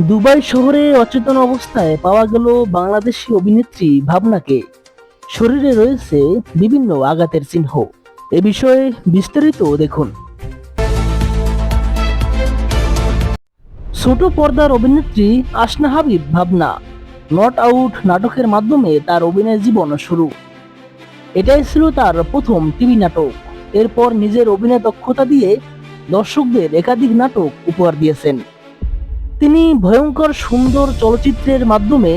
Dubai শহরে অচেতন অবস্থায় পাওয়া গেল বাংলাদেশি অভিনেত্রী ভাবনাকে। শরীরে রয়েছে বিভিন্ন আঘাতের চিহ্ন। এ বিষয়ে বিস্তারিত দেখুন। ছোট পর্দার অভিনেত্রী আসনা হাবিব ভাবনা, নট আউট নাটকের মাধ্যমে তার অভিনয় জীবন শুরু। এটাই ছিল তার প্রথম টিভি নাটক। এরপর নিজের অভিনয় দক্ষতা দিয়ে দর্শকদের একাধিক নাটক উপহার দিয়েছেন। তিনি ভয়ঙ্কর সুন্দর চলচ্চিত্রের মাধ্যমে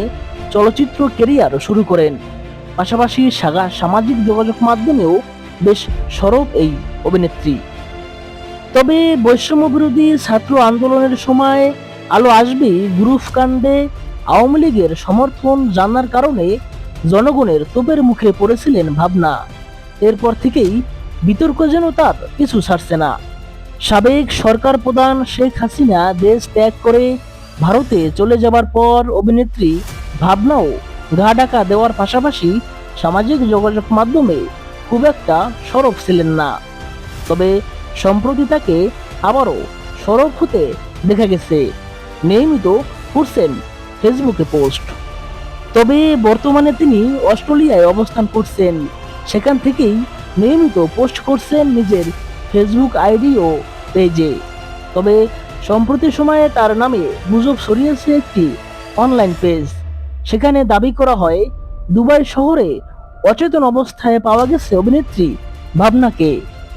চলচ্চিত্র কেরিয়ার শুরু করেন। পাশাপাশি সাগা সামাজিক যোগাযোগ মাধ্যমেও বেশ সরব এই অভিনেত্রী। তবে বৈষম্য বিরোধী ছাত্র আন্দোলনের সময় আলো আসবে গ্রুপ কাণ্ডে আওয়ামী লীগের সমর্থন জানার কারণে জনগণের তোপের মুখে পড়েছিলেন ভাবনা। এরপর থেকেই বিতর্ক যেন তার কিছু ছাড়ছে না। সাবেক সরকার প্রধান শেখ হাসিনা দেশ ত্যাগ করে ভারতে চলে যাবার পর অভিনেত্রী ভাবনাও গা ডাকা দেওয়ার পাশাপাশি সামাজিক যোগাযোগ মাধ্যমে খুব একটা সরব ছিলেন না। তবে সম্প্রতি তাকে আবারও সরব হতে দেখা গেছে। নিয়মিত করছেন ফেসবুকে পোস্ট। তবে বর্তমানে তিনি অস্ট্রেলিয়ায় অবস্থান করছেন। সেখান থেকেই নিয়মিত পোস্ট করছেন নিজের ফেসবুক আইডি ও পেজে তবে সম্প্রতি সময়ে তার নামে গুজব ছড়িয়েছে একটি অনলাইন পেজ সেখানে দাবি করা হয়, দুবাই শহরে অচেতন অবস্থায় পাওয়া গেছে অভিনেত্রী ভাবনাকে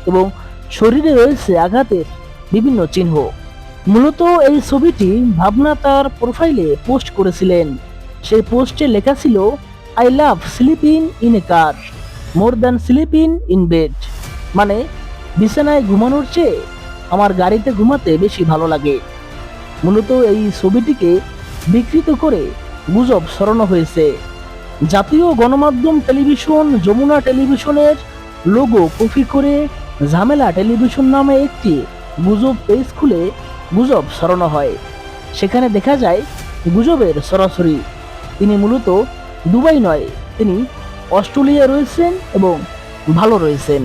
এবং শরীরে রয়েছে আঘাতের বিভিন্ন চিহ্ন। মূলত এই ছবিটি ভাবনা তার প্রোফাইলে পোস্ট করেছিলেন। সেই পোস্টে লেখা ছিল I love sleeping in a car more than sleeping in bed মানে বিছানায় ঘুমানোর চেয়ে আমার গাড়িতে ঘুমাতে বেশি ভালো লাগে। মূলত এই ছবিটিকে বিকৃত করে গুজব সরানো হয়েছে। জাতীয় গণমাধ্যম টেলিভিশন যমুনা টেলিভিশনের লোগো কপি করে ঝামেলা টেলিভিশন নামে একটি গুজব পেজ খুলে গুজব সরানো হয়। সেখানে দেখা যায় গুজবের সরাসরি। তিনি মূলত দুবাই নয়, তিনি অস্ট্রেলিয়া রয়েছেন এবং ভালো রয়েছেন।